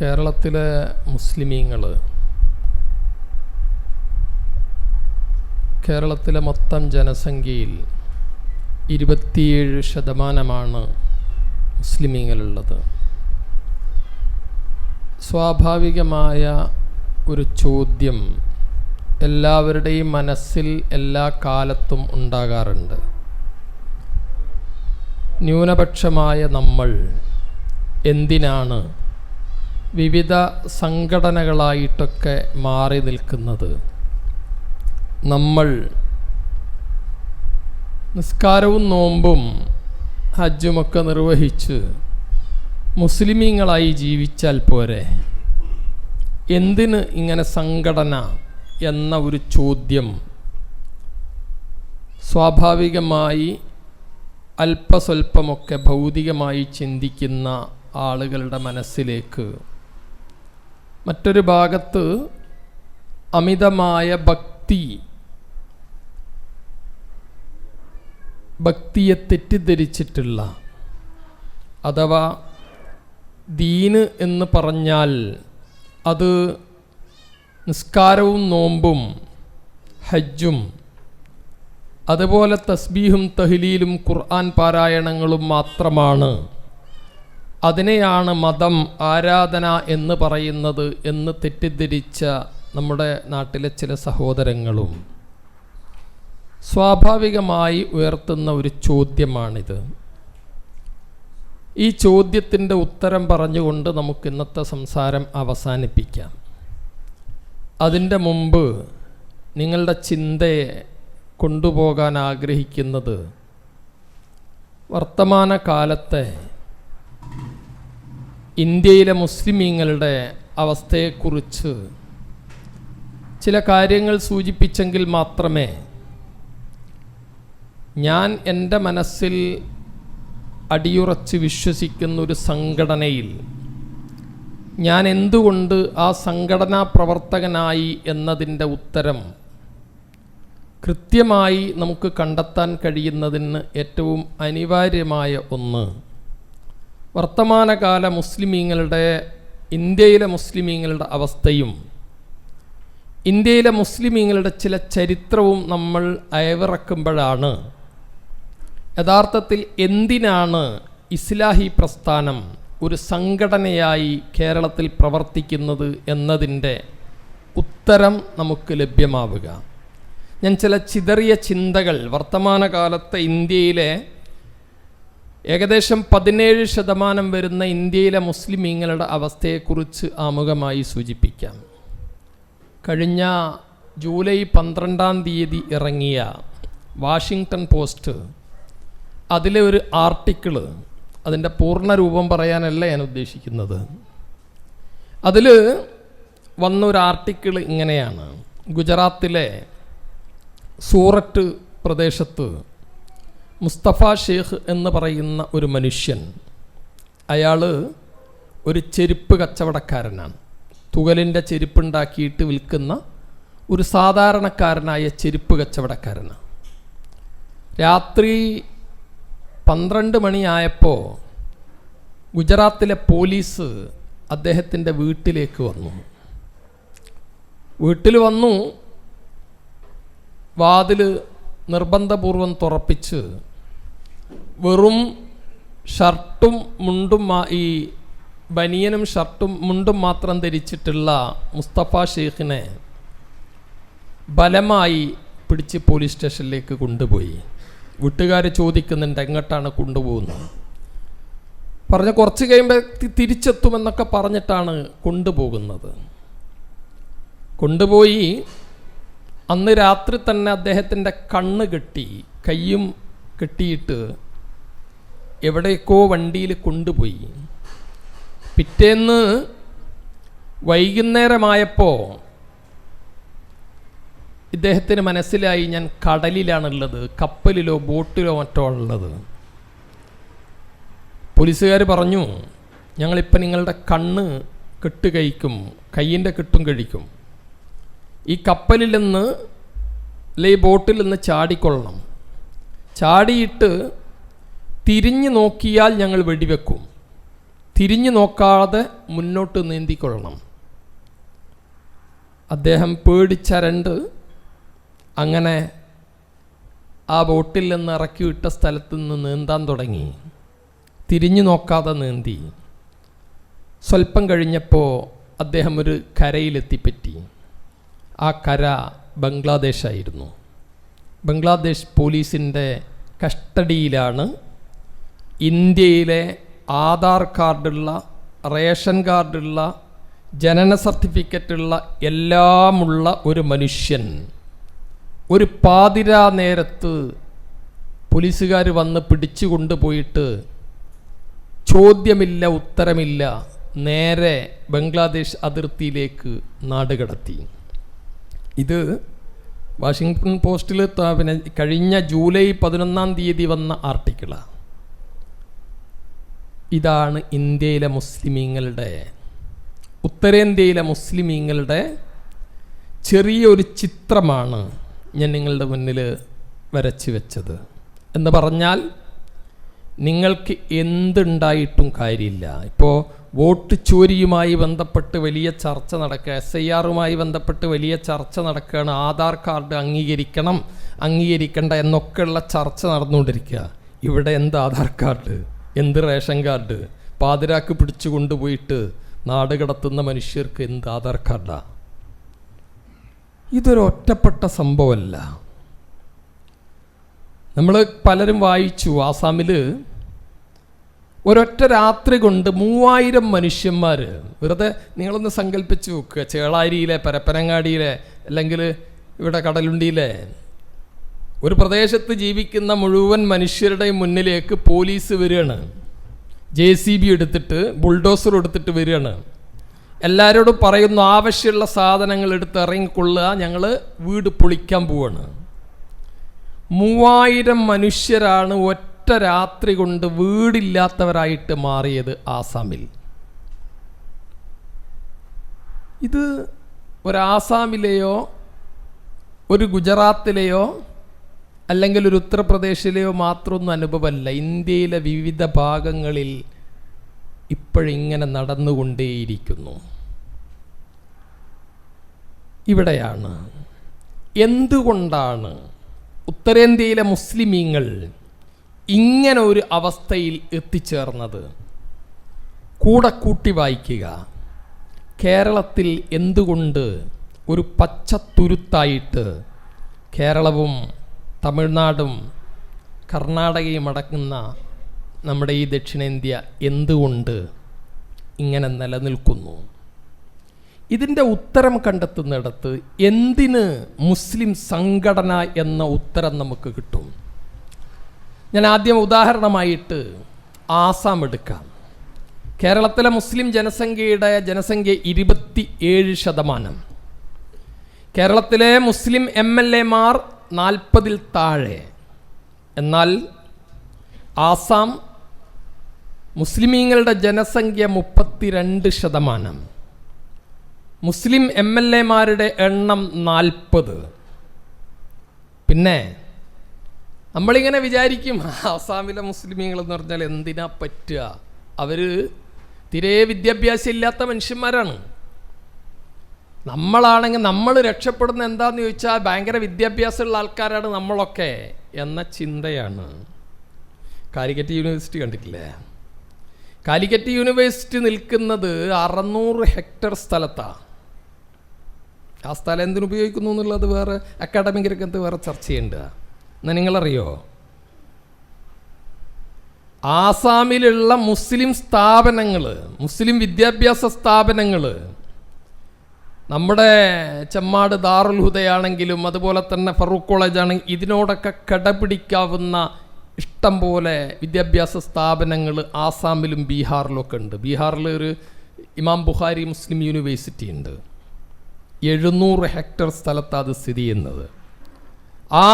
കേരളത്തിലെ മുസ്ലിമീങ്ങൾ കേരളത്തിലെ മൊത്തം ജനസംഖ്യയിൽ ഇരുപത്തിയേഴ് ശതമാനമാണ് മുസ്ലിമീങ്ങളുള്ളത്. സ്വാഭാവികമായ ഒരു ചോദ്യം എല്ലാവരുടെയും മനസ്സിൽ എല്ലാ കാലത്തും ഉണ്ടാകാറുണ്ട്. ന്യൂനപക്ഷമായ നമ്മൾ എന്തിനാണ് വിവിധ സംഘടനകളായിട്ടൊക്കെ മാറി നിൽക്കുന്നത് നമ്മൾ. നിസ്കാരവും നോമ്പും ഹജ്ജുമൊക്കെ നിർവഹിച്ച് മുസ്ലിമീങ്ങളായി ജീവിച്ചാൽ പോരെ? എന്തിന് ഇങ്ങനെ സംഘടന എന്ന ഒരു ചോദ്യം സ്വാഭാവികമായി അല്പസ്വല്പമൊക്കെ ഭൗതികമായി ചിന്തിക്കുന്ന ആളുകളുടെ മനസ്സിലേക്ക് മറ്റൊരു ഭാഗത്ത് അമിതമായ ഭക്തി ഭക്തിയെ തെറ്റിദ്ധരിച്ചിട്ടുള്ള അഥവാ ദീന് എന്ന് പറഞ്ഞാൽ അത് നിസ്കാരവും നോമ്പും ഹജ്ജും അതുപോലെ തസ്ബീഹും തഹ്ലീലും ഖുർആൻ പാരായണങ്ങളും മാത്രമാണ്. അതിനെയാണ് മതം ആരാധന എന്ന് പറയുന്നത് എന്ന് തെറ്റിദ്ധരിച്ച നമ്മുടെ നാട്ടിലെ ചില സഹോദരങ്ങളും സ്വാഭാവികമായി ഉയർത്തുന്ന ഒരു ചോദ്യമാണിത്. ഈ ചോദ്യത്തിന്റെ ഉത്തരം പറഞ്ഞുകൊണ്ട് നമുക്ക് ഇന്നത്തെ സംസാരം അവസാനിപ്പിക്കാം. അതിന്റെ മുമ്പ് നിങ്ങളുടെ ചിന്തയെ കൊണ്ടുപോകാൻ ആഗ്രഹിക്കുന്നത് വർത്തമാന കാലത്തെ ഇന്ത്യയിലെ മുസ്ലിമീങ്ങളുടെ അവസ്ഥയെക്കുറിച്ച് ചില കാര്യങ്ങൾ സൂചിപ്പിച്ചെങ്കിൽ മാത്രമേ ഞാൻ എന്റെ മനസ്സിൽ അടിയുറച്ച് വിശ്വസിക്കുന്ന ഒരു സംഘടനയിൽ ഞാൻ എന്തുകൊണ്ട് ആ സംഘടനാ പ്രവർത്തകനായി എന്നതിന്റെ ഉത്തരം കൃത്യമായി നമുക്ക് കണ്ടെത്താൻ കഴിയുന്നതിന് ഏറ്റവും അനിവാര്യമായ ഒന്ന് വർത്തമാനകാല മുസ്ലിമീങ്ങളുടെ ഇന്ത്യയിലെ മുസ്ലിമീങ്ങളുടെ അവസ്ഥയും ഇന്ത്യയിലെ മുസ്ലിമീങ്ങളുടെ ചില ചരിത്രവും നമ്മൾ അയവിറക്കുമ്പോഴാണ്. യഥാർത്ഥത്തിൽ എന്തിനാണ് ഇസ്ലാഹി പ്രസ്ഥാനം ഒരു സംഘടനയായി കേരളത്തിൽ പ്രവർത്തിക്കുന്നത് എന്നതിന്റെ ഉത്തരം നമുക്ക് ലഭ്യമാവുക. ഞാൻ ചില ചിതറിയ ചിന്തകൾ വർത്തമാനകാലത്തെ ഇന്ത്യയിലെ ഏകദേശം പതിനേഴ് ശതമാനം വരുന്ന ഇന്ത്യയിലെ മുസ്ലിമീങ്ങളുടെ അവസ്ഥയെക്കുറിച്ച് ആമുഖമായി സൂചിപ്പിക്കാം. കഴിഞ്ഞ ജൂലൈ പന്ത്രണ്ടാം തീയതി ഇറങ്ങിയ വാഷിങ്ടൺ പോസ്റ്റ് അതിലെ ഒരു ആർട്ടിക്കിൾ അതിന്റെ പൂർണ രൂപം പറയാനല്ല ഞാൻ ഉദ്ദേശിക്കുന്നത്. അതിൽ വന്നൊരു ആർട്ടിക്കിൾ ഇങ്ങനെയാണ്. ഗുജറാത്തിലെ സൂററ്റ് പ്രദേശത്ത് മുസ്തഫ ഷേഖ് എന്ന് പറയുന്ന ഒരു മനുഷ്യൻ അയാൾ ഒരു ചെരുപ്പ് കച്ചവടക്കാരനാണ്. തുകലിന്റെ ചെരുപ്പുണ്ടാക്കിയിട്ട് വിൽക്കുന്ന ഒരു സാധാരണക്കാരനായ ചെരുപ്പ് കച്ചവടക്കാരനാണ്. രാത്രി പന്ത്രണ്ട് മണിയായപ്പോൾ ഗുജറാത്തിലെ പോലീസ് അദ്ദേഹത്തിന്റെ വീട്ടിലേക്ക് വന്നു. വീട്ടിൽ വന്നു വാതിൽ നിർബന്ധപൂർവം തുറപ്പിച്ച് വെറും ഷർട്ടും മുണ്ടും ഈ ബനിയനും ഷർട്ടും മുണ്ടും മാത്രം ധരിച്ചിട്ടുള്ള മുസ്തഫ ഷെയ്ഖിനെ ബലമായി പിടിച്ച് പോലീസ് സ്റ്റേഷനിലേക്ക് കൊണ്ടുപോയി. വീട്ടുകാർ ചോദിക്കുന്നുണ്ട് എങ്ങോട്ടാണ് കൊണ്ടുപോകുന്നത്? പറഞ്ഞ കുറച്ച് കഴിയുമ്പോൾ തിരിച്ചെത്തുമെന്നൊക്കെ പറഞ്ഞിട്ടാണ് കൊണ്ടുപോകുന്നത്. കൊണ്ടുപോയി. അന്ന് രാത്രി തന്നെ അദ്ദേഹത്തിന്റെ കണ്ണ് കെട്ടി കയ്യും കെട്ടിയിട്ട് എവിടേക്കോ വണ്ടിയിൽ കൊണ്ടുപോയി. പിറ്റേന്ന് വൈകുന്നേരമായപ്പോൾ ഇദ്ദേഹത്തിന് മനസ്സിലായി ഞാൻ കടലിലാണുള്ളത് കപ്പലിലോ ബോട്ടിലോ മറ്റോ ഉള്ളത്. പോലീസുകാർ പറഞ്ഞു ഞങ്ങളിപ്പോൾ നിങ്ങളുടെ കണ്ണ് കെട്ട് കഴിക്കും കയ്യിന്റെ കെട്ടും കഴിക്കും. ഈ കപ്പലിൽ നിന്ന് അല്ലെ ഈ ബോട്ടിൽ നിന്ന് ചാടിക്കൊള്ളണം. ചാടിയിട്ട് തിരിഞ്ഞു നോക്കിയാൽ ഞങ്ങൾ വെടിവെക്കും. തിരിഞ്ഞു നോക്കാതെ മുന്നോട്ട് നീന്തിക്കൊള്ളണം. അദ്ദേഹം പേടിച്ചരണ്ട് അങ്ങനെ ആ ബോട്ടിൽ നിന്ന് ഇറക്കി വിട്ട സ്ഥലത്ത് നിന്ന് നീന്താൻ തുടങ്ങി. തിരിഞ്ഞു നോക്കാതെ നീന്തി. സ്വല്പം കഴിഞ്ഞപ്പോൾ അദ്ദേഹം ഒരു കരയിലെത്തിപ്പറ്റി ആ കര ബംഗ്ലാദേശായിരുന്നു. ബംഗ്ലാദേശ് പോലീസിന്റെ കസ്റ്റഡിയിലാണ് ഇന്ത്യയിലെ ആധാർ കാർഡുള്ള റേഷൻ കാർഡുള്ള ജനന സർട്ടിഫിക്കറ്റുള്ള എല്ലാമുള്ള ഒരു മനുഷ്യൻ. ഒരു പാതിരാ നേരത്ത് പോലീസുകാർ വന്ന് പിടിച്ചു കൊണ്ടുപോയിട്ട് ചോദ്യമില്ല ഉത്തരമില്ല നേരെ ബംഗ്ലാദേശ് അതിർത്തിയിലേക്ക് നാടുകടത്തി. ഇത് വാഷിങ്ടൺ പോസ്റ്റിൽ പിന്നെ കഴിഞ്ഞ ജൂലൈ പതിനൊന്നാം തീയതി വന്ന ആർട്ടിക്കിളാണ് ഇതാണ് ഇന്ത്യയിലെ മുസ്ലിമീങ്ങളുടെ ഉത്തരേന്ത്യയിലെ മുസ്ലിമീങ്ങളുടെ ചെറിയൊരു ചിത്രമാണ് ഞാൻ നിങ്ങളുടെ മുന്നിൽ വരച്ചു വെച്ചത്. എന്ന് പറഞ്ഞാൽ നിങ്ങൾക്ക് എന്തുണ്ടായിട്ടും കാര്യമില്ല. ഇപ്പോൾ വോട്ട് ചോരിയുമായി ബന്ധപ്പെട്ട് വലിയ ചർച്ച നടക്കുക എസ് ഐ ആറുമായി ബന്ധപ്പെട്ട് വലിയ ചർച്ച നടക്കുകയാണ് ആധാർ കാർഡ് അംഗീകരിക്കണം അംഗീകരിക്കണ്ട എന്നൊക്കെയുള്ള ചർച്ച നടന്നുകൊണ്ടിരിക്കുക. ഇവിടെ എന്ത് ആധാർ കാർഡ്? എന്ത് റേഷൻ കാർഡ്? പാതിരാക്ക് പിടിച്ചു കൊണ്ടുപോയിട്ട് നാട് കടത്തുന്ന മനുഷ്യർക്ക് എന്ത് ആധാർ കാർഡാണ് ഇതൊരു ഒറ്റപ്പെട്ട സംഭവമല്ല. നമ്മൾ പലരും വായിച്ചു ആസാമിൽ ഒരൊറ്റ രാത്രി കൊണ്ട് മൂവായിരം മനുഷ്യന്മാർ വെറുതെ നിങ്ങളൊന്ന് സങ്കല്പിച്ച് നോക്കുക. ചേളാരിയിലെ പരപ്പനങ്ങാടിയിലെ അല്ലെങ്കിൽ ഇവിടെ കടലുണ്ടിയിലെ ഒരു പ്രദേശത്ത് ജീവിക്കുന്ന മുഴുവൻ മനുഷ്യരുടെയും മുന്നിലേക്ക് പോലീസ് വരികയാണ്. ജെ സി ബി എടുത്തിട്ട് ബുൾഡോസർ എടുത്തിട്ട് വരികയാണ്. എല്ലാവരോടും പറയുന്നു ആവശ്യമുള്ള സാധനങ്ങൾ എടുത്ത് ഇറങ്ങിക്കൊള്ളുക ഞങ്ങൾ വീട് പൊളിക്കാൻ പോവാണ്. മൂവായിരം മനുഷ്യരാണ് ഒറ്റ രാത്രി കൊണ്ട് വീടില്ലാത്തവരായിട്ട് മാറിയത് ആസാമിൽ. ഇത് ഒരാസാമിലെയോ ഒരു ഗുജറാത്തിലെയോ അല്ലെങ്കിൽ ഒരു ഉത്തർപ്രദേശിലെയോ മാത്രമൊന്നും അനുഭവമല്ല. ഇന്ത്യയിലെ വിവിധ ഭാഗങ്ങളിൽ ഇപ്പോഴിങ്ങനെ നടന്നുകൊണ്ടേയിരിക്കുന്നു. ഇവിടെയാണ്. എന്തുകൊണ്ടാണ് ഉത്തരേന്ത്യയിലെ മുസ്ലിമീങ്ങൾ ഇങ്ങനെ ഒരു അവസ്ഥയിൽ എത്തിച്ചേർന്നത്? കൂടെ കൂട്ടി വായിക്കുക. കേരളത്തിൽ എന്തുകൊണ്ട് ഒരു പച്ചത്തുരുത്തായിട്ട് കേരളവും തമിഴ്നാടും കർണാടകയും അടക്കുന്ന നമ്മുടെ ഈ ദക്ഷിണേന്ത്യ എന്തുകൊണ്ട് ഇങ്ങനെ നിലനിൽക്കുന്നു? ഇതിന്റെ ഉത്തരം കണ്ടെത്തുന്നിടത്ത് എന്തിന് മുസ്ലിം സംഘടന എന്ന ഉത്തരം നമുക്ക് കിട്ടും? ഞാൻ ആദ്യം ഉദാഹരണമായിട്ട് ആസാം എടുക്കാം. കേരളത്തിലെ മുസ്ലിം ജനസംഖ്യയുടെ ജനസംഖ്യ ഇരുപത്തി ഏഴ് ശതമാനം. കേരളത്തിലെ മുസ്ലിം എം എൽ എമാർ നാൽപ്പതിൽ താഴെ. എന്നാൽ ആസാം മുസ്ലിമീങ്ങളുടെ ജനസംഖ്യ മുപ്പത്തിരണ്ട് ശതമാനം. മുസ്ലിം എം എൽ എമാരുടെ എണ്ണം നാൽപ്പത്. പിന്നെ നമ്മളിങ്ങനെ വിചാരിക്കും ആസാമിലെ മുസ്ലിമീങ്ങൾ എന്ന് പറഞ്ഞാൽ എന്തിനാ പറ്റുക? അവർ തീരെ വിദ്യാഭ്യാസം ഇല്ലാത്ത മനുഷ്യന്മാരാണ്. നമ്മളാണെങ്കിൽ നമ്മൾ രക്ഷപ്പെടുന്ന എന്താന്ന് ചോദിച്ചാൽ ഭയങ്കര വിദ്യാഭ്യാസമുള്ള ആൾക്കാരാണ് നമ്മളൊക്കെ എന്ന ചിന്തയാണ്. കാലിക്കറ്റ് യൂണിവേഴ്സിറ്റി കണ്ടിട്ടില്ലേ? കാലിക്കറ്റ് യൂണിവേഴ്സിറ്റി നിൽക്കുന്നത് അറുന്നൂറ് ഹെക്ടർ സ്ഥലത്താണ് ആ സ്ഥലം എന്തിനു ഉപയോഗിക്കുന്നു എന്നുള്ളത് വേറെ അക്കാഡമിക് രംഗത്ത് വേറെ ചർച്ച ചെയ്യേണ്ട. എന്നാൽ നിങ്ങളറിയോ? ആസാമിലുള്ള മുസ്ലിം സ്ഥാപനങ്ങൾ മുസ്ലിം വിദ്യാഭ്യാസ സ്ഥാപനങ്ങൾ നമ്മുടെ ചെമ്മാട് ദാറുൽ ഹുദയാണെങ്കിലും അതുപോലെ തന്നെ ഫറൂഖ് കോളേജ് ആണെങ്കിൽ ഇതിനോടൊക്കെ കടപിടിക്കാവുന്ന ഇഷ്ടം പോലെ വിദ്യാഭ്യാസ സ്ഥാപനങ്ങൾ ആസാമിലും ബീഹാറിലൊക്കെ ഉണ്ട്. ബീഹാറിൽ ഒരു ഇമാം ബുഖാരി മുസ്ലിം യൂണിവേഴ്സിറ്റി ഉണ്ട്. എഴുന്നൂറ് ഹെക്ടർ സ്ഥലത്താണ് അത് സ്ഥിതി ചെയ്യുന്നത്. ആ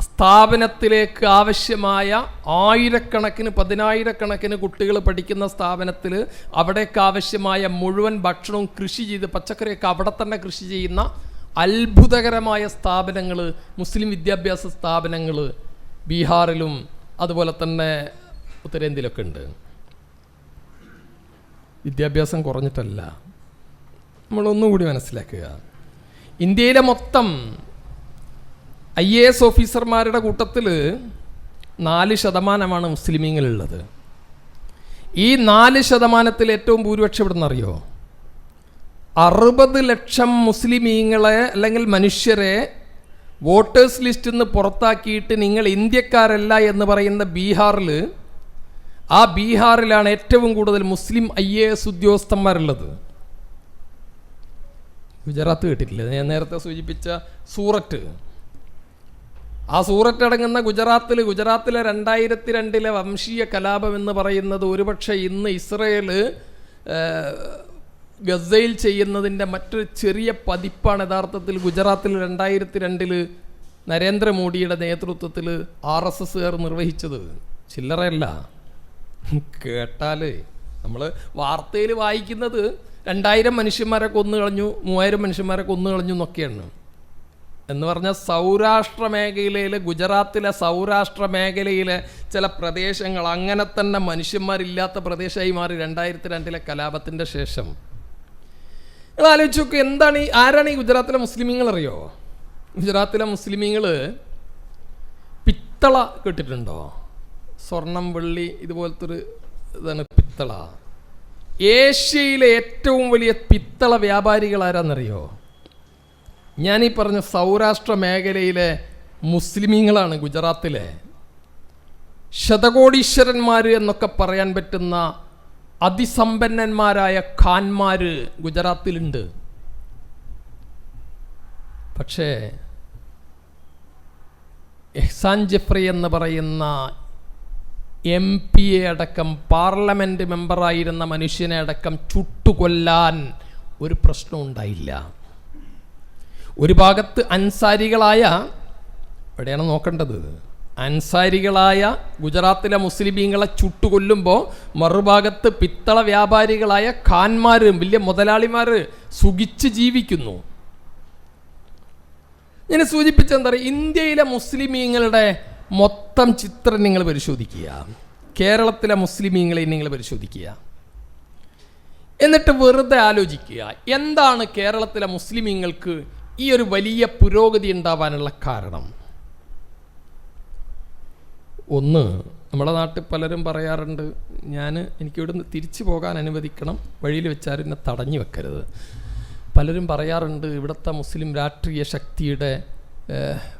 സ്ഥാപനത്തിലേക്ക് ആവശ്യമായ ആയിരക്കണക്കിന് പതിനായിരക്കണക്കിന് കുട്ടികൾ പഠിക്കുന്ന സ്ഥാപനത്തിൽ അവിടേക്ക് ആവശ്യമായ മുഴുവൻ ഭക്ഷണവും കൃഷി ചെയ്ത് പച്ചക്കറിയൊക്കെ അവിടെ തന്നെ കൃഷി ചെയ്യുന്ന അത്ഭുതകരമായ സ്ഥാപനങ്ങൾ മുസ്ലിം വിദ്യാഭ്യാസ സ്ഥാപനങ്ങൾ ബീഹാറിലും അതുപോലെ തന്നെ ഉത്തരേന്ത്യയിലൊക്കെ ഉണ്ട്. വിദ്യാഭ്യാസം കുറഞ്ഞിട്ടല്ല. നമ്മളൊന്നുകൂടി മനസ്സിലാക്കുക. ഇന്ത്യയിലെ മൊത്തം ഐ എ എസ് ഓഫീസർമാരുടെ കൂട്ടത്തിൽ നാല് ശതമാനമാണ് മുസ്ലിമീങ്ങളുള്ളത് ഈ നാല് ശതമാനത്തിൽ ഏറ്റവും ഭൂരിപക്ഷം ഇവിടെ നിന്നറിയോ അറുപത് ലക്ഷം മുസ്ലിമീങ്ങളെ അല്ലെങ്കിൽ മനുഷ്യരെ വോട്ടേഴ്സ് ലിസ്റ്റിൽ നിന്ന് പുറത്താക്കിയിട്ട് നിങ്ങൾ ഇന്ത്യക്കാരല്ല എന്ന് പറയുന്ന ബീഹാറിൽ ആ ബീഹാറിലാണ് ഏറ്റവും കൂടുതൽ മുസ്ലിം ഐ എ എസ് ഉദ്യോഗസ്ഥന്മാരുള്ളത്. ഗുജറാത്ത് കേട്ടിട്ടില്ല? ഞാൻ നേരത്തെ സൂചിപ്പിച്ച സൂററ്റ്. ആ സൂററ്റ് അടങ്ങുന്ന ഗുജറാത്തിൽ ഗുജറാത്തിലെ രണ്ടായിരത്തി രണ്ടിലെ വംശീയ കലാപം എന്ന് പറയുന്നത് ഒരുപക്ഷെ ഇന്ന് ഇസ്രയേൽ ഗസയിൽ ചെയ്യുന്നതിന്റെ മറ്റൊരു ചെറിയ പതിപ്പാണ് യഥാർത്ഥത്തിൽ ഗുജറാത്തിൽ രണ്ടായിരത്തി രണ്ടിൽ നരേന്ദ്രമോദിയുടെ നേതൃത്വത്തിൽ ആർ എസ് എസ്സുകാർ നിർവഹിച്ചത്. ചില്ലറയല്ല. കേട്ടാൽ നമ്മൾ വാർത്തയിൽ വായിക്കുന്നത് രണ്ടായിരം മനുഷ്യന്മാരെ കൊന്നു കളഞ്ഞു മൂവായിരം മനുഷ്യന്മാരെ കൊന്നു കളഞ്ഞു എന്നൊക്കെയാണ്. എന്ന് പറഞ്ഞാൽ സൗരാഷ്ട്ര മേഖലയിലെ ഗുജറാത്തിലെ സൗരാഷ്ട്ര മേഖലയിലെ ചില പ്രദേശങ്ങൾ അങ്ങനെ തന്നെ മനുഷ്യന്മാരില്ലാത്ത പ്രദേശമായി മാറി രണ്ടായിരത്തി രണ്ടിലെ കലാപത്തിന്റെ ശേഷം. നിങ്ങൾ ആലോചിച്ച് നോക്കുക എന്താണ് ഈ ആരാണ് ഈ ഗുജറാത്തിലെ മുസ്ലിമീങ്ങൾ അറിയോ? ഗുജറാത്തിലെ മുസ്ലിമീങ്ങൾ പിത്തള കേട്ടിട്ടുണ്ടോ? സ്വർണം വെള്ളി ഇതുപോലത്തെ ഒരു ഇതാണ് പിത്തള. ഏഷ്യയിലെ ഏറ്റവും വലിയ പിത്തള വ്യാപാരികൾ ആരാന്നറിയോ? ഞാൻ ഈ പറഞ്ഞ സൗരാഷ്ട്ര മേഖലയിലെ മുസ്ലിമീങ്ങളാണ് ഗുജറാത്തിലെ. ശതകോടീശ്വരന്മാർ എന്നൊക്കെ പറയാൻ പറ്റുന്ന അതിസമ്പന്നന്മാരായ ഖാൻമാർ ഗുജറാത്തിലുണ്ട്. പക്ഷേ എഹ്സാൻ ജഫ്രി എന്ന് പറയുന്ന എം പി എ അടക്കം പാർലമെന്റ് മെമ്പറായിരുന്ന മനുഷ്യനെ അടക്കം ചുട്ടുകൊല്ലാൻ ഒരു പ്രശ്നവും ഉണ്ടായില്ല ഒരു ഭാഗത്ത് അൻസാരികളായ എവിടെയാണ് നോക്കേണ്ടത്? അൻസാരികളായ ഗുജറാത്തിലെ മുസ്ലിമീങ്ങളെ ചുട്ടുകൊല്ലുമ്പോൾ മറുഭാഗത്ത് പിത്തള വ്യാപാരികളായ ഖാൻമാർ വലിയ മുതലാളിമാർ സുഖിച്ച് ജീവിക്കുന്നു. ഞാൻ സൂചിപ്പിച്ചെന്താ പറയുക? ഇന്ത്യയിലെ മുസ്ലിമീങ്ങളുടെ മൊത്തം ചിത്രം നിങ്ങൾ പരിശോധിക്കുക. കേരളത്തിലെ മുസ്ലിമീങ്ങളെ നിങ്ങൾ പരിശോധിക്കുക. എന്നിട്ട് വെറുതെ ആലോചിക്കുക. എന്താണ് കേരളത്തിലെ മുസ്ലിമീങ്ങൾക്ക് ഈ ഒരു വലിയ പുരോഗതി ഉണ്ടാവാനുള്ള കാരണം. ഒന്ന് നമ്മുടെ നാട്ടിൽ പലരും പറയാറുണ്ട് ഞാൻ എനിക്ക് ഇവിടുന്ന് തിരിച്ചു പോകാൻ അനുവദിക്കണം വഴിയിൽ വെച്ചാൽ എന്നെ തടഞ്ഞു വെക്കരുത്. പലരും പറയാറുണ്ട് ഇവിടുത്തെ മുസ്ലിം രാഷ്ട്രീയ ശക്തിയുടെ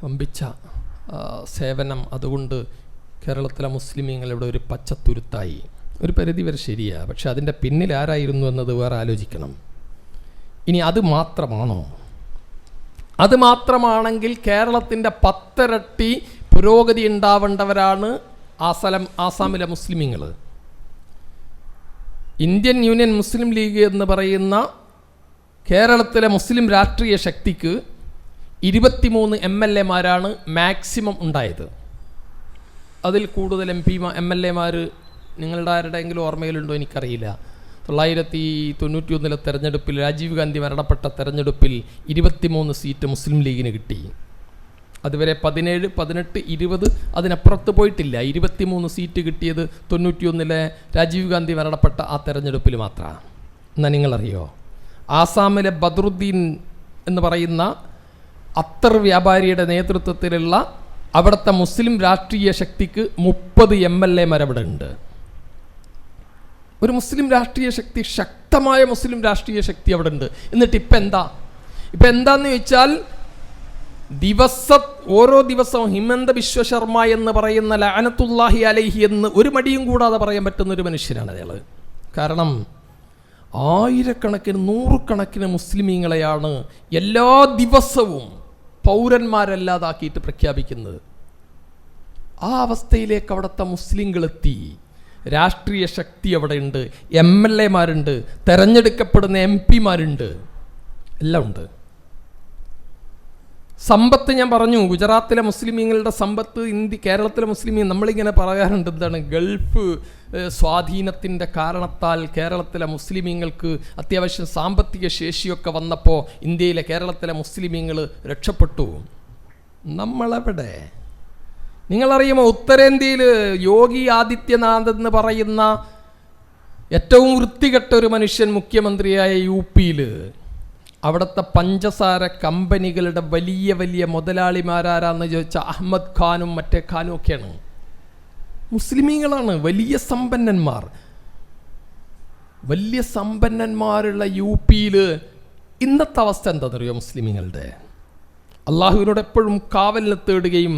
വമ്പിച്ച സേവനം അതുകൊണ്ട് കേരളത്തിലെ മുസ്ലിമീങ്ങൾ ഇവിടെ ഒരു പച്ചത്തുരുത്തായി. ഒരു പരിധി വരെ ശരിയാണ് പക്ഷെ അതിന്റെ പിന്നിൽ ആരായിരുന്നു എന്നത് വേറെ ആലോചിക്കണം. ഇനി അത് മാത്രമാണോ? അത് മാത്രമാണെങ്കിൽ കേരളത്തിന്റെ പത്തിരട്ടി പുരോഗതി ഉണ്ടാവേണ്ടവരാണ് ആസലം ആസാമിലെ മുസ്ലിമീങ്ങൾ. ഇന്ത്യൻ യൂണിയൻ മുസ്ലിം ലീഗ് എന്ന് പറയുന്ന കേരളത്തിലെ മുസ്ലിം രാഷ്ട്രീയ ശക്തിക്ക് ഇരുപത്തിമൂന്ന് എം എൽ എമാരാണ് മാക്സിമം ഉണ്ടായത്. അതിൽ കൂടുതൽ എം പി എം എൽ എമാർ നിങ്ങളുടെ ആരുടെയെങ്കിലും ഓർമ്മയിലുണ്ടോ എനിക്കറിയില്ല. തൊള്ളായിരത്തി തൊണ്ണൂറ്റി ഒന്നിലെ തെരഞ്ഞെടുപ്പിൽ രാജീവ് ഗാന്ധി മരണപ്പെട്ട തെരഞ്ഞെടുപ്പിൽ ഇരുപത്തിമൂന്ന് സീറ്റ് മുസ്ലിം ലീഗിന് കിട്ടി. അതുവരെ പതിനേഴ് പതിനെട്ട് ഇരുപത് അതിനപ്പുറത്ത് പോയിട്ടില്ല. ഇരുപത്തിമൂന്ന് സീറ്റ് കിട്ടിയത് തൊണ്ണൂറ്റിയൊന്നിലെ രാജീവ് ഗാന്ധി മരണപ്പെട്ട ആ തെരഞ്ഞെടുപ്പിൽ മാത്രമാണ് എന്നാൽ നിങ്ങളറിയോ? ആസാമിലെ ബദറുദ്ദീൻ എന്ന് പറയുന്ന അത്തർ വ്യാപാരിയുടെ നേതൃത്വത്തിലുള്ള അവിടുത്തെ മുസ്ലിം രാഷ്ട്രീയ ശക്തിക്ക് മുപ്പത് എം എൽ എമാരവിടെ ഉണ്ട് ഒരു മുസ്ലിം രാഷ്ട്രീയ ശക്തി ശക്തമായ മുസ്ലിം രാഷ്ട്രീയ ശക്തി അവിടെ ഉണ്ട് എന്നിട്ട് ഇപ്പം എന്താ? ഇപ്പം എന്താന്ന് ചോദിച്ചാൽ ദിവസ ഓരോ ദിവസവും ഹിമന്ത വിശ്വശർമ്മ എന്ന് പറയുന്ന ലാനത്തുല്ലാഹി അലൈഹി എന്ന് ഒരു മടിയും കൂടാതെ പറയാൻ പറ്റുന്ന ഒരു മനുഷ്യനാണ് അയാൾ കാരണം ആയിരക്കണക്കിന് നൂറുകണക്കിന് മുസ്ലിമീങ്ങളെയാണ് എല്ലാ ദിവസവും പൗരന്മാരല്ലാതാക്കിയിട്ട് പ്രഖ്യാപിക്കുന്നത്. ആ അവസ്ഥയിലേക്ക് അവിടുത്തെ മുസ്ലിങ്ങളെത്തി. രാഷ്ട്രീയ ശക്തി അവിടെയുണ്ട്. എം എൽ എമാരുണ്ട്. തെരഞ്ഞെടുക്കപ്പെടുന്ന എം പിമാരുണ്ട്. എല്ലാം ഉണ്ട്. സമ്പത്ത് ഞാൻ പറഞ്ഞു. ഗുജറാത്തിലെ മുസ്ലിമീങ്ങളുടെ സമ്പത്ത് ഇന്ത്യ കേരളത്തിലെ മുസ്ലിമീ നമ്മളിങ്ങനെ പറയാറുണ്ട്. എന്താണ്? ഗൾഫ് സ്വാധീനത്തിന്റെ കാരണത്താൽ കേരളത്തിലെ മുസ്ലിമീങ്ങൾക്ക് അത്യാവശ്യം സാമ്പത്തിക ശേഷിയൊക്കെ വന്നപ്പോൾ ഇന്ത്യയിലെ കേരളത്തിലെ മുസ്ലിമീങ്ങൾ രക്ഷപ്പെട്ടു. നമ്മളെവിടെ? നിങ്ങളറിയുമോ ഉത്തരേന്ത്യയിൽ യോഗി ആദിത്യനാഥ് എന്ന് പറയുന്ന ഏറ്റവും വൃത്തികെട്ട ഒരു മനുഷ്യൻ മുഖ്യമന്ത്രിയായ യു പിയിൽ അവിടുത്തെ പഞ്ചസാര കമ്പനികളുടെ വലിയ വലിയ മുതലാളിമാരാരാന്ന് ചോദിച്ച അഹമ്മദ് ഖാനും മറ്റേ ഖാനും ഒക്കെയാണ്. മുസ്ലിമീങ്ങളാണ് വലിയ സമ്പന്നന്മാർ. വലിയ സമ്പന്നന്മാരുള്ള യു പിയിൽ ഇന്നത്തെ അവസ്ഥ എന്താണെന്നറിയോ മുസ്ലിമീങ്ങളുടെ? അള്ളാഹുവിനോട് എപ്പോഴും കാവലിന് തേടുകയും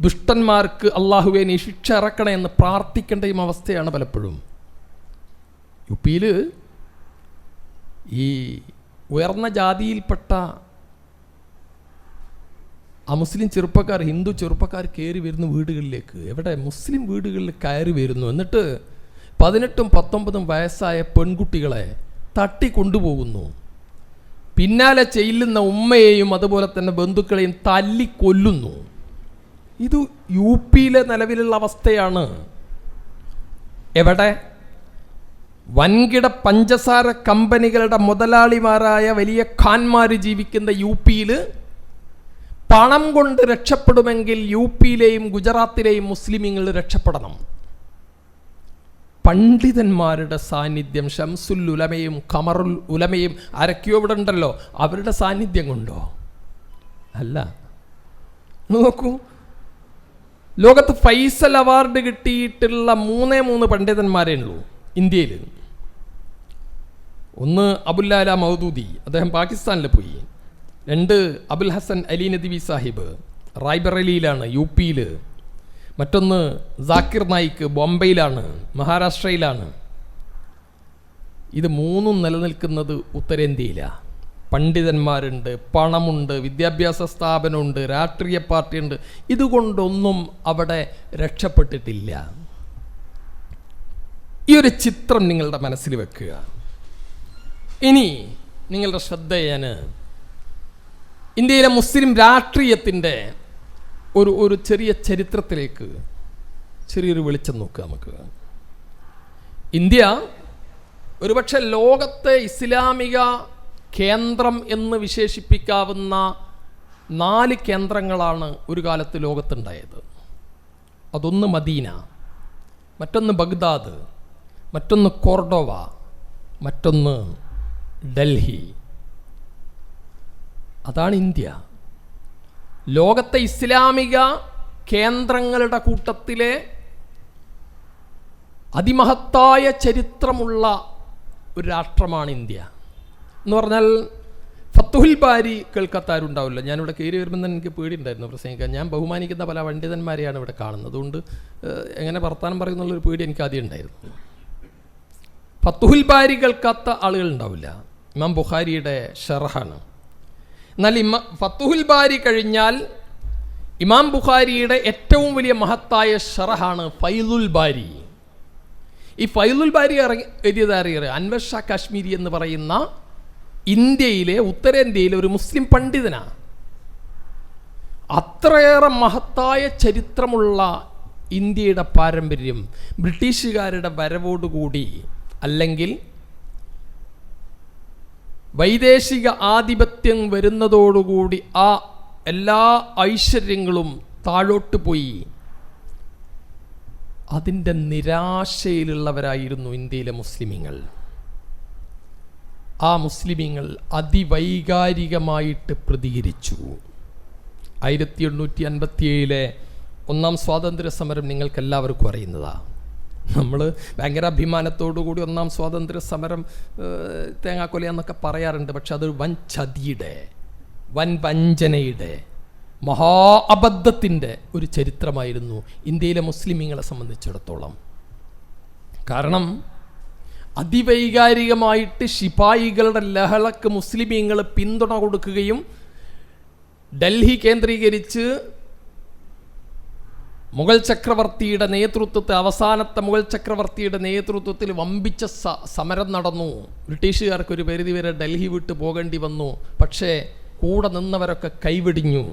ദുഷ്ടന്മാർക്ക് അള്ളാഹുവെ നീ ശിക്ഷ ഇറക്കണേ എന്ന് പ്രാർത്ഥിക്കേണ്ടയും അവസ്ഥയാണ് പലപ്പോഴും. യു പിയിൽ ഈ ഉയർന്ന ജാതിയിൽപ്പെട്ട ആ മുസ്ലിം ചെറുപ്പക്കാർ ഹിന്ദു ചെറുപ്പക്കാർ കയറി വരുന്ന വീടുകളിലേക്ക് എവിടെ മുസ്ലിം വീടുകളിൽ കയറി വരുന്നു. എന്നിട്ട് പതിനെട്ടും പത്തൊമ്പതും വയസ്സായ പെൺകുട്ടികളെ തട്ടി കൊണ്ടുപോകുന്നു. പിന്നാലെ ചെല്ലുന്ന ഉമ്മയെയും അതുപോലെ തന്നെ ബന്ധുക്കളെയും തല്ലി കൊല്ലുന്നു ഇത് യു പിയിലെ നിലവിലുള്ള അവസ്ഥയാണ്. എവിടെ? വൻകിട പഞ്ചസാര കമ്പനികളുടെ മുതലാളിമാരായ വലിയ ഖാൻമാർ ജീവിക്കുന്ന യു പിയിൽ പണം കൊണ്ട് രക്ഷപ്പെടുമെങ്കിൽ യു പിയിലെയും ഗുജറാത്തിലെയും മുസ്ലിമീങ്ങൾ രക്ഷപ്പെടണം. പണ്ഡിതന്മാരുടെ സാന്നിധ്യം ഷംസുൽ ഉലമയും കമറുൽ ഉലമയും ആരൊക്കെയോ ഇവിടെ ഉണ്ടല്ലോ. അവരുടെ സാന്നിധ്യം കൊണ്ടോ? അല്ല. നോക്കൂ. ലോകത്ത് ഫൈസൽ അവാർഡ് കിട്ടിയിട്ടുള്ള മൂന്നേ മൂന്ന് പണ്ഡിതന്മാരേ ഉള്ളൂ ഇന്ത്യയിൽ. ഒന്ന് അബുല്ലാല മൗദൂദി അദ്ദേഹം പാകിസ്ഥാനിൽ പോയി. രണ്ട് അബുൽ ഹസൻ അലി നദിവി സാഹിബ് റായ്ബറലിയിലാണ് യു പിയിൽ മറ്റൊന്ന് ജാക്കിർ നായിക്ക് ബോംബെയിലാണ് മഹാരാഷ്ട്രയിലാണ്. ഇത് മൂന്നും നിലനിൽക്കുന്നത് ഉത്തരേന്ത്യയിലാണ് പണ്ഡിതന്മാരുണ്ട് പണമുണ്ട് വിദ്യാഭ്യാസ സ്ഥാപനമുണ്ട് രാഷ്ട്രീയ പാർട്ടിയുണ്ട്. ഇതുകൊണ്ടൊന്നും അവിടെ രക്ഷപ്പെട്ടിട്ടില്ല. ഈ ഒരു ചിത്രം നിങ്ങളുടെ മനസ്സിൽ വെക്കുക. ഇനി നിങ്ങളുടെ ശ്രദ്ധ ഞാൻ ഇന്ത്യയിലെ മുസ്ലിം രാഷ്ട്രീയത്തിന്റെ ഒരു ഒരു ചെറിയ ചരിത്രത്തിലേക്ക് ചെറിയൊരു വെളിച്ചം നോക്കുക നമുക്ക്. ഇന്ത്യ ഒരുപക്ഷെ ലോകത്തെ ഇസ്ലാമിക കേന്ദ്രം എന്ന് വിശേഷിപ്പിക്കാവുന്ന നാല് കേന്ദ്രങ്ങളാണ് ഒരു കാലത്ത് ലോകത്തുണ്ടായത്. അതൊന്ന് മദീന മറ്റൊന്ന് ബഗ്ദാദ് മറ്റൊന്ന് കോർഡോവ മറ്റൊന്ന് ഡൽഹി. അതാണ് ഇന്ത്യ. ലോകത്തെ ഇസ്ലാമിക കേന്ദ്രങ്ങളുടെ കൂട്ടത്തിലെ അതിമഹത്തായ ചരിത്രമുള്ള ഒരു രാഷ്ട്രമാണ് ഇന്ത്യ. എന്ന് പറഞ്ഞാൽ ഫത്തുഹുൽ ബാരി കേൾക്കത്താരുണ്ടാവില്ല ഞാനിവിടെ കയറി വരുമ്പോൾ തന്നെ എനിക്ക് പേടിയുണ്ടായിരുന്നു പ്രസംഗിക്കാൻ. ഞാൻ ബഹുമാനിക്കുന്ന പല പണ്ഡിതന്മാരെയാണ് ഇവിടെ കാണുന്നത്. അതുകൊണ്ട് എങ്ങനെ വർത്താനം പറയുന്നുള്ളൊരു പേടി എനിക്ക് ആദ്യം ഉണ്ടായിരുന്നു. ഫത്തുഹുൽ ബാരി കേൾക്കാത്ത ആളുകൾ ഉണ്ടാവില്ല ഇമാം ബുഖാരിയുടെ ഷെറഹാണ് എന്നാൽ ഇമ ഫത്തുഹുൽ ബാരി കഴിഞ്ഞാൽ ഇമാം ബുഖാരിയുടെ ഏറ്റവും വലിയ മഹത്തായ ഷറഹാണ് ഫൈദുൽ ബാരി. ഈ ഫൈദുൽ ബാരി ഇറങ്ങി എഴുതിയത് അറിയാറ് അൻവർ ഷാ കാശ്മീരി എന്ന് പറയുന്ന ഇന്ത്യയിലെ ഉത്തരേന്ത്യയിലെ ഒരു മുസ്ലിം പണ്ഡിതനാണ് അത്രയേറെ മഹത്തായ ചരിത്രമുള്ള ഇന്ത്യയുടെ പാരമ്പര്യം ബ്രിട്ടീഷുകാരുടെ വരവോടുകൂടി അല്ലെങ്കിൽ വൈദേശിക ആധിപത്യം വരുന്നതോടുകൂടി ആ എല്ലാ ഐശ്വര്യങ്ങളും താഴോട്ട് പോയി. അതിന്റെ നിരാശയിലുള്ളവരായിരുന്നു ഇന്ത്യയിലെ മുസ്ലിമീങ്ങൾ. ആ മുസ്ലിമീങ്ങൾ അതിവൈകാരികമായിട്ട് പ്രതികരിച്ചു. ആയിരത്തി എണ്ണൂറ്റി അൻപത്തി ഏഴിലെ ഒന്നാം സ്വാതന്ത്ര്യ സമരം നിങ്ങൾക്കെല്ലാവർക്കും അറിയുന്നതാണ് നമ്മൾ ഭയങ്കര അഭിമാനത്തോടു കൂടി ഒന്നാം സ്വാതന്ത്ര്യ സമരം തേങ്ങാക്കൊല എന്നൊക്കെ പറയാറുണ്ട്. പക്ഷെ അതൊരു വൻ ചതിയുടെ വൻ വഞ്ചനയുടെ മഹാ അബദ്ധത്തിന്റെ ഒരു ചരിത്രമായിരുന്നു ഇന്ത്യയിലെ മുസ്ലിമീങ്ങളെ സംബന്ധിച്ചിടത്തോളം. കാരണം അതിവൈകാരികമായിട്ട് ശിപായികളുടെ ലഹളക്ക് മുസ്ലിമീങ്ങൾ പിന്തുണ കൊടുക്കുകയും ഡൽഹി കേന്ദ്രീകരിച്ച് മുഗൾ ചക്രവർത്തിയുടെ നേതൃത്വത്തിൽ അവസാനത്തെ മുഗൾ ചക്രവർത്തിയുടെ നേതൃത്വത്തിൽ വമ്പിച്ച സമരം നടന്നു. ബ്രിട്ടീഷുകാർക്ക് ഒരു പരിധി വരെ ഡൽഹി വിട്ട് പോകേണ്ടി വന്നു. പക്ഷേ കൂടെ നിന്നവരൊക്കെ കൈവിടിഞ്ഞു.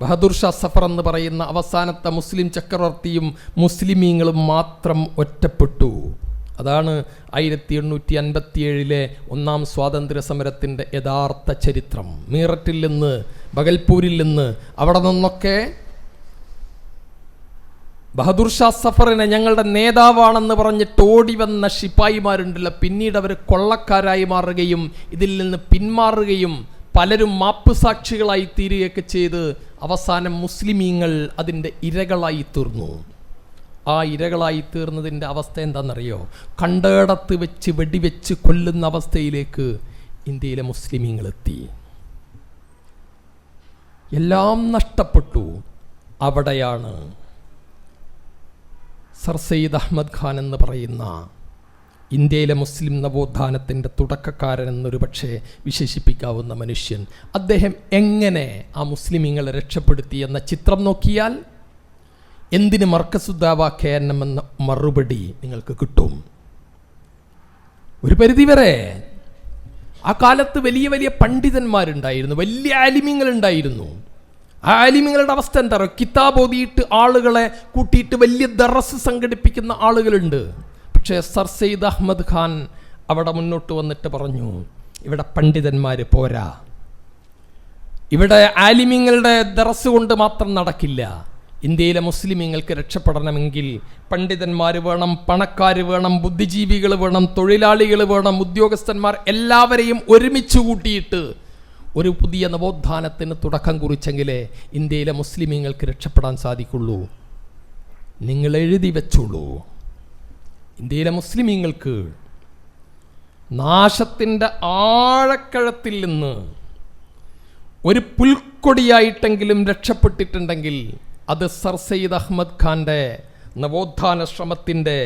ബഹദൂർ ഷാ സഫർ എന്ന് പറയുന്ന അവസാനത്തെ മുസ്ലിം ചക്രവർത്തിയും മുസ്ലിമീങ്ങളും മാത്രം ഒറ്റപ്പെട്ടു. അതാണ് ആയിരത്തി എണ്ണൂറ്റി അൻപത്തി ഏഴിലെ ഒന്നാം സ്വാതന്ത്ര്യ സമരത്തിന്റെ യഥാർത്ഥ ചരിത്രം. മീററ്റിൽ നിന്ന് ബഗൽപൂരിൽ നിന്ന് അവിടെ നിന്നൊക്കെ ബഹദൂർ ഷാ സഫറിനെ ഞങ്ങളുടെ നേതാവാണെന്ന് പറഞ്ഞ് ഓടി വന്ന ശിപ്പായിമാരുണ്ടല്ലോ. പിന്നീട് അവർ കൊള്ളക്കാരായി മാറുകയും ഇതിൽ നിന്ന് പിന്മാറുകയും പലരും മാപ്പ് സാക്ഷികളായി തീരുകയൊക്കെ ചെയ്ത് അവസാനം മുസ്ലിമീങ്ങൾ അതിന്റെ ഇരകളായി തീർന്നു. ആ ഇരകളായി തീർന്നതിന്റെ അവസ്ഥ എന്താണെന്നറിയോ? കണ്ടേടത്ത് വെച്ച് വെടിവെച്ച് കൊല്ലുന്ന അവസ്ഥയിലേക്ക് ഇന്ത്യയിലെ മുസ്ലിമീങ്ങൾ എത്തി എല്ലാം നഷ്ടപ്പെട്ടു. അവിടെയാണ് സർ സയ്യിദ് അഹമ്മദ് ഖാൻ എന്ന് പറയുന്ന ഇന്ത്യയിലെ മുസ്ലിം നവോത്ഥാനത്തിന്റെ തുടക്കക്കാരൻ എന്നൊരു പക്ഷേ വിശേഷിപ്പിക്കാവുന്ന മനുഷ്യൻ. അദ്ദേഹം എങ്ങനെ ആ മുസ്ലിമീങ്ങളെ രക്ഷപ്പെടുത്തി എന്ന ചിത്രം നോക്കിയാൽ എന്തിന് മർക്കസുദ്ദാവ കേനം എന്ന മറുപടി നിങ്ങൾക്ക് കിട്ടും. ഒരു പരിധി വരെ ആ കാലത്ത് വലിയ വലിയ പണ്ഡിതന്മാരുണ്ടായിരുന്നു വലിയ ആലിമ്യങ്ങൾ ഉണ്ടായിരുന്നു ആ ആലിമ്യങ്ങളുടെ അവസ്ഥ എന്താ പറയുക കിതാബ് ഓതിയിട്ട് ആളുകളെ കൂട്ടിയിട്ട് വലിയ ദറസ് സംഘടിപ്പിക്കുന്ന ആളുകളുണ്ട്. പക്ഷേ സർ സെയ്ദ് അഹമ്മദ് ഖാൻ അവിടെ മുന്നോട്ട് വന്നിട്ട് പറഞ്ഞു ഇവിടെ പണ്ഡിതന്മാർ പോരാ. ഇവിടെ ആലിമ്യങ്ങളുടെ ദറസ് കൊണ്ട് മാത്രം നടക്കില്ല. ഇന്ത്യയിലെ മുസ്ലിമീങ്ങൾക്ക് രക്ഷപ്പെടണമെങ്കിൽ പണ്ഡിതന്മാർ വേണം പണക്കാർ വേണം ബുദ്ധിജീവികൾ വേണം തൊഴിലാളികൾ വേണം ഉദ്യോഗസ്ഥന്മാർ എല്ലാവരെയും ഒരുമിച്ച് കൂട്ടിയിട്ട് ഒരു പുതിയ നവോത്ഥാനത്തിന് തുടക്കം കുറിച്ചെങ്കിലേ ഇന്ത്യയിലെ മുസ്ലിമീങ്ങൾക്ക് രക്ഷപ്പെടാൻ സാധിക്കുള്ളൂ. നിങ്ങൾ എഴുതി വെച്ചോളൂ. ഇന്ത്യയിലെ മുസ്ലിമീങ്ങൾക്ക് നാശത്തിന്റെ ആഴക്കഴത്തിൽ നിന്ന് ഒരു പുൽക്കൊടിയായിട്ടെങ്കിലും രക്ഷപ്പെട്ടിട്ടുണ്ടെങ്കിൽ അത് സർ സയ്യിദ് അഹമ്മദ് ഖാന്റെ നവോത്ഥാന ശ്രമത്തിന്റെ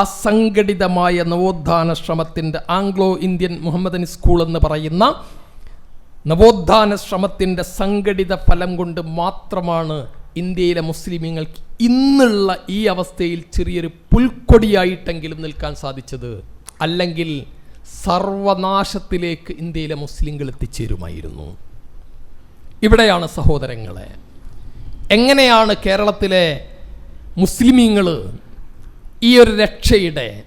അസംഘടിതമായ നവോത്ഥാന ശ്രമത്തിന്റെ ആംഗ്ലോ ഇന്ത്യൻ മുഹമ്മദൻ സ്കൂൾ എന്ന് പറയുന്ന നവോത്ഥാന ശ്രമത്തിന്റെ സംഘടിത ഫലം കൊണ്ട് മാത്രമാണ് ഇന്ത്യയിലെ മുസ്ലിമീങ്ങൾക്ക് ഇന്നുള്ള ഈ അവസ്ഥയിൽ ചെറിയൊരു പുൽക്കൊടിയായിട്ടെങ്കിലും നിൽക്കാൻ സാധിച്ചത്. അല്ലെങ്കിൽ സർവനാശത്തിലേക്ക് ഇന്ത്യയിലെ മുസ്ലിങ്ങൾ എത്തിച്ചേരുമായിരുന്നു. ഇവിടെയാണ് സഹോദരങ്ങളെ എങ്ങനെയാണ് കേരളത്തിലെ മുസ്ലിമീങ്ങൾ ഈ ഒരു രക്ഷയുടെ?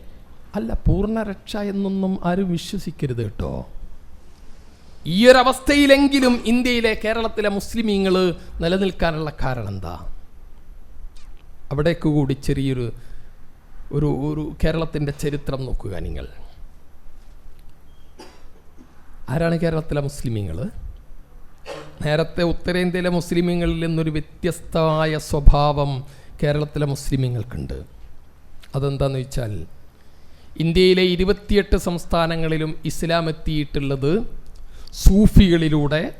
അല്ല പൂർണ രക്ഷ എന്നൊന്നും ആരും വിശ്വസിക്കരുത് കേട്ടോ. ഈ ഒരു അവസ്ഥയിലെങ്കിലും ഇന്ത്യയിലെ കേരളത്തിലെ മുസ്ലിമീങ്ങൾ നിലനിൽക്കാനുള്ള കാരണം എന്താ? അവിടേക്ക് കൂടി ചെറിയൊരു ഒരു ഒരു കേരളത്തിന്റെ ചരിത്രം നോക്കുക നിങ്ങൾ. ആരാണ് കേരളത്തിലെ മുസ്ലിമീങ്ങൾ നേരത്തെ ഉത്തരേന്ത്യയിലെ മുസ്ലിമീങ്ങളിൽ നിന്നൊരു വ്യത്യസ്തമായ സ്വഭാവം കേരളത്തിലെ മുസ്ലിമീങ്ങൾക്കുണ്ട്. അതെന്താണെന്ന് വെച്ചാൽ ഇന്ത്യയിലെ ഇരുപത്തിയെട്ട് സംസ്ഥാനങ്ങളിലും ഇസ്ലാം എത്തിയിട്ടുള്ളത് സൂഫികളിലൂടെ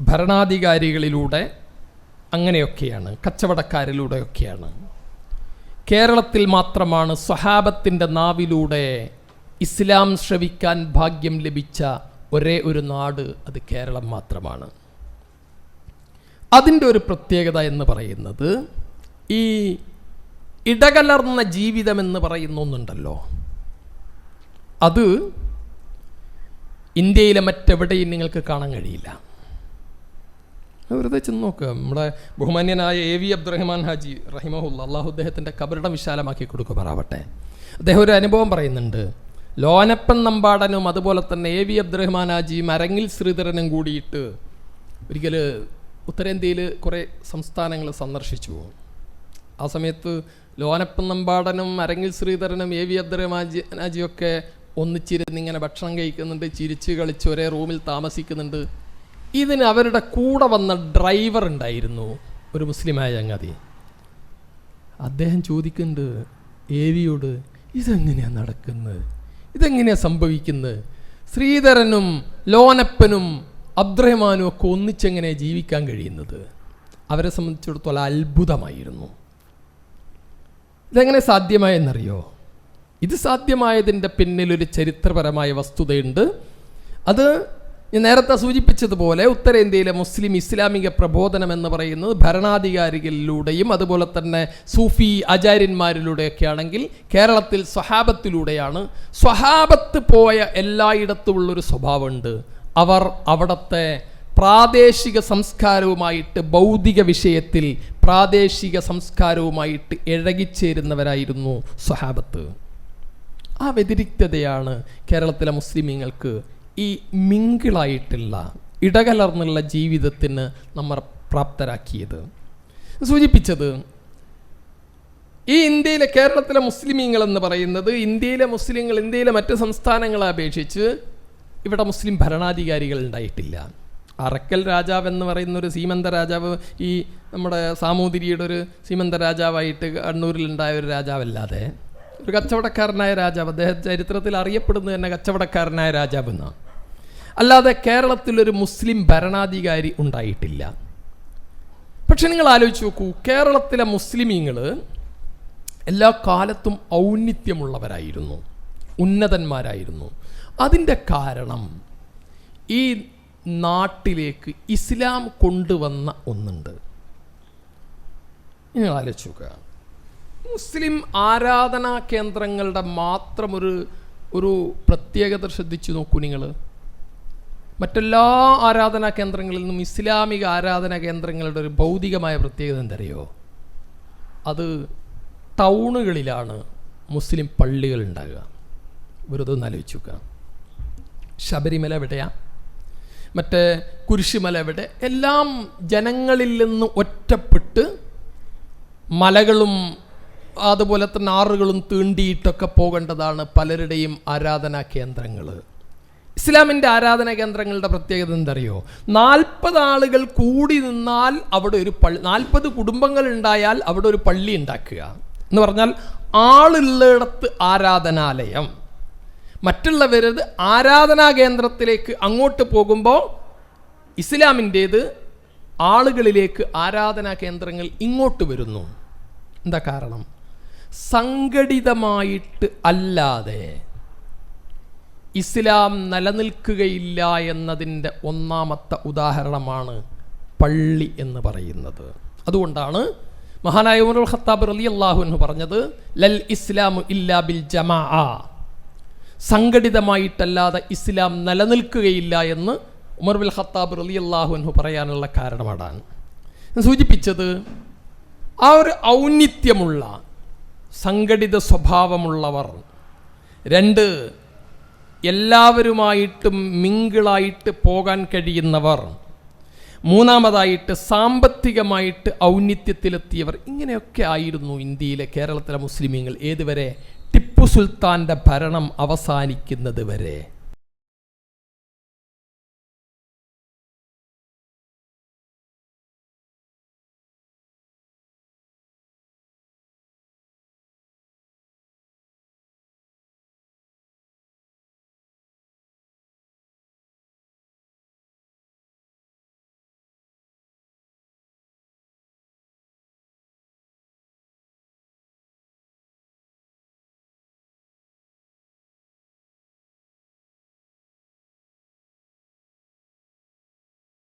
ഭരണാധികാരികളിലൂടെ അങ്ങനെയൊക്കെയാണ് കച്ചവടക്കാരിലൂടെയൊക്കെയാണ്. കേരളത്തിൽ മാത്രമാണ് സ്വഹാബത്തിന്റെ നാവിലൂടെ ഇസ്ലാം ശ്രവിക്കാൻ ഭാഗ്യം ലഭിച്ച ഒരേ ഒരു നാട് അത് കേരളം മാത്രമാണ്. അതിന്റെ ഒരു പ്രത്യേകത എന്ന് പറയുന്നത് ഈ ഇടകലർന്ന ജീവിതം എന്ന് പറയുന്ന ഒന്നുണ്ടല്ലോ. അത് ഇന്ത്യയിലെ മറ്റെവിടെയും നിങ്ങൾക്ക് കാണാൻ കഴിയില്ല. വെറുതെ ചെന്ന് നോക്കുക നമ്മുടെ ബഹുമാന്യനായ എ വി അബ്ദുറഹ്മാൻ ഹാജി റഹിമഹുല്ല അള്ളാഹു അദ്ദേഹത്തിന്റെ കബറിടം വിശാലമാക്കി കൊടുക്കുമാറാവട്ടെ അദ്ദേഹം ഒരു അനുഭവം പറയുന്നുണ്ട്. ലോനപ്പൻ നമ്പാടനും അതുപോലെ തന്നെ എ വി അബ്ദുറഹ്മാൻ ഹാജിയും അരങ്ങിൽ ശ്രീധരനും കൂടിയിട്ട് ഒരിക്കൽ ഉത്തരേന്ത്യയിൽ കുറേ സംസ്ഥാനങ്ങൾ സന്ദർശിച്ചു. ആ സമയത്ത് ലോനപ്പൻ നമ്പാടനും അരങ്ങിൽ ശ്രീധരനും എ വി അബ്ദുറഹ്മാൻ ഹാജിയൊക്കെ ഒന്നിച്ചിരുന്ന് ഇങ്ങനെ ഭക്ഷണം കഴിക്കുന്നുണ്ട് ചിരിച്ച് കളിച്ച് ഒരേ റൂമിൽ താമസിക്കുന്നുണ്ട്. ഇതിന് അവരുടെ കൂടെ വന്ന ഡ്രൈവർ ഉണ്ടായിരുന്നു ഒരു മുസ്ലിമായ ചങ്ങാതി. അദ്ദേഹം ചോദിക്കുന്നുണ്ട് ഏവിയോട് ഇതെങ്ങനെയാണ് നടക്കുന്നത്? ഇതെങ്ങനെയാണ് സംഭവിക്കുന്നത്? ശ്രീധരനും ലോനപ്പനും അബ്ദുറഹ്മാനും ഒക്കെ ഒന്നിച്ചെങ്ങനെ ജീവിക്കാൻ കഴിയുന്നത്? അവരെ സംബന്ധിച്ചിടത്തോളം അത്ഭുതമായിരുന്നു. ഇതെങ്ങനെ സാധ്യമായെന്നറിയോ? ഇത് സാധ്യമായതിന്റെ പിന്നിലൊരു ചരിത്രപരമായ വസ്തുതയുണ്ട്. അത് ഞാൻ നേരത്തെ സൂചിപ്പിച്ചതുപോലെ ഉത്തരേന്ത്യയിലെ മുസ്ലിം ഇസ്ലാമിക പ്രബോധനം എന്ന് പറയുന്നത് ഭരണാധികാരികളിലൂടെയും അതുപോലെ തന്നെ സൂഫി ആചാര്യന്മാരിലൂടെയൊക്കെ ആണെങ്കിൽ കേരളത്തിൽ സ്വഹാബത്തിലൂടെയാണ്. സ്വഹാബത്ത് പോയ എല്ലായിടത്തുമുള്ളൊരു സ്വഭാവമുണ്ട്. അവർ അവിടുത്തെ പ്രാദേശിക സംസ്കാരവുമായിട്ട് ഭൗതിക വിഷയത്തിൽ പ്രാദേശിക സംസ്കാരവുമായിട്ട് ഇഴകിച്ചേരുന്നവരായിരുന്നു സ്വഹാബത്ത്. ആ വ്യതിരിക്തതയാണ് കേരളത്തിലെ മുസ്ലിമീങ്ങൾക്ക് ഈ മിങ്കിളായിട്ടുള്ള ഇടകലർന്നുള്ള ജീവിതത്തിന് നമ്മൾ പ്രാപ്തരാക്കിയത്. സൂചിപ്പിച്ചത് ഈ ഇന്ത്യയിലെ കേരളത്തിലെ മുസ്ലിമീങ്ങൾ എന്ന് പറയുന്നത് ഇന്ത്യയിലെ മുസ്ലിങ്ങൾ ഇന്ത്യയിലെ മറ്റ് സംസ്ഥാനങ്ങളെ അപേക്ഷിച്ച് ഇവിടെ മുസ്ലിം ഭരണാധികാരികൾ ഉണ്ടായിട്ടില്ല. അറക്കൽ രാജാവ് എന്ന് പറയുന്ന ഒരു സീമന്ത രാജാവ് ഈ നമ്മുടെ സാമൂതിരിയുടെ ഒരു സീമന്ത രാജാവായിട്ട് കണ്ണൂരിലുണ്ടായ ഒരു രാജാവല്ലാതെ ഒരു കച്ചവടക്കാരനായ രാജാവ് അദ്ദേഹം ചരിത്രത്തിൽ അറിയപ്പെടുന്നത് തന്നെ കച്ചവടക്കാരനായ രാജാവ് എന്നാണ് അല്ലാതെ കേരളത്തിലൊരു മുസ്ലിം ഭരണാധികാരി ഉണ്ടായിട്ടില്ല. പക്ഷെ നിങ്ങൾ ആലോചിച്ച് നോക്കൂ കേരളത്തിലെ മുസ്ലിമീങ്ങൾ എല്ലാ കാലത്തും ഔന്നിത്യമുള്ളവരായിരുന്നു. ഉന്നതന്മാരായിരുന്നു. അതിന്റെ കാരണം ഈ നാട്ടിലേക്ക് ഇസ്ലാം കൊണ്ടുവന്ന ഒന്നുണ്ട്. നിങ്ങൾ ആലോചിച്ച് നോക്കുക. മുസ്ലിം ആരാധനാ കേന്ദ്രങ്ങളുടെ മാത്രം ഒരു ഒരു പ്രത്യേകത ശ്രദ്ധിച്ചു നോക്കൂ നിങ്ങൾ. മറ്റെല്ലാ ആരാധനാ കേന്ദ്രങ്ങളിൽ നിന്നും ഇസ്ലാമിക ആരാധനാ കേന്ദ്രങ്ങളുടെ ഒരു ഭൗതികമായ പ്രത്യേകത എന്തറിയോ? അത് ടൗണുകളിലാണ് മുസ്ലിം പള്ളികൾ ഉണ്ടാകുക. വെറുതെ ഒന്ന് ആലോചിച്ച് നോക്കുക ശബരിമല എവിടെയാ? മറ്റേ കുരിശുമല എവിടെ? എല്ലാം ജനങ്ങളിൽ നിന്ന് ഒറ്റപ്പെട്ട് മലകളും അതുപോലെ തന്നെ ആറുകളും തീണ്ടിയിട്ടൊക്കെ പോകേണ്ടതാണ് പലരുടെയും ആരാധനാ കേന്ദ്രങ്ങൾ. ഇസ്ലാമിന്റെ ആരാധനാ കേന്ദ്രങ്ങളുടെ പ്രത്യേകത എന്തറിയോ? നാൽപ്പത് ആളുകൾ കൂടി നിന്നാൽ അവിടെ ഒരു പള്ളി നാൽപ്പത് കുടുംബങ്ങൾ ഉണ്ടായാൽ അവിടെ ഒരു പള്ളി ഉണ്ടാക്കുക. എന്ന് പറഞ്ഞാൽ ആളുള്ളിടത്ത് ആരാധനാലയം. മറ്റുള്ളവരത് ആരാധനാ കേന്ദ്രത്തിലേക്ക് അങ്ങോട്ട് പോകുമ്പോൾ ഇസ്ലാമിന്റേത് ആളുകളിലേക്ക് ആരാധനാ കേന്ദ്രങ്ങൾ ഇങ്ങോട്ട് വരുന്നു. എന്താ കാരണം? സംഘടിതമായിട്ട് അല്ലാതെ ഇസ്ലാം നിലനിൽക്കുകയില്ല എന്നതിന്റെ ഒന്നാമത്തെ ഉദാഹരണമാണ് പള്ളി എന്ന് പറയുന്നത്. അതുകൊണ്ടാണ് മഹാനായ ഉമറുൽ ഖത്താബ് റലി അള്ളാഹു എന്ന് പറഞ്ഞത് ലൽ ഇസ്ലാമു ഇല്ലാ ബിൽ ജമാ സംഘടിതമായിട്ടല്ലാതെ ഇസ്ലാം നിലനിൽക്കുകയില്ല എന്ന് ഉമർ ബിൽ ഖത്താബ് റലി അള്ളാഹുഹു പറയാനുള്ള കാരണമാണ് ഞാൻ സൂചിപ്പിച്ചത് ആ ഒരു ഔന്നിത്യമുള്ള സംഘടിത സ്വഭാവമുള്ളവർ രണ്ട് എല്ലാവരുമായിട്ടും മിങ്കിളായിട്ട് പോകാൻ കഴിയുന്നവർ മൂന്നാമതായിട്ട് സാമ്പത്തികമായിട്ട് ഔന്നിത്യത്തിലെത്തിയവർ ഇങ്ങനെയൊക്കെ ആയിരുന്നു ഇന്ത്യയിലെ കേരളത്തിലെ മുസ്ലിമീങ്ങൾ. ഏതുവരെ? ടിപ്പു സുൽത്താന്റെ ഭരണം അവസാനിക്കുന്നത് വരെ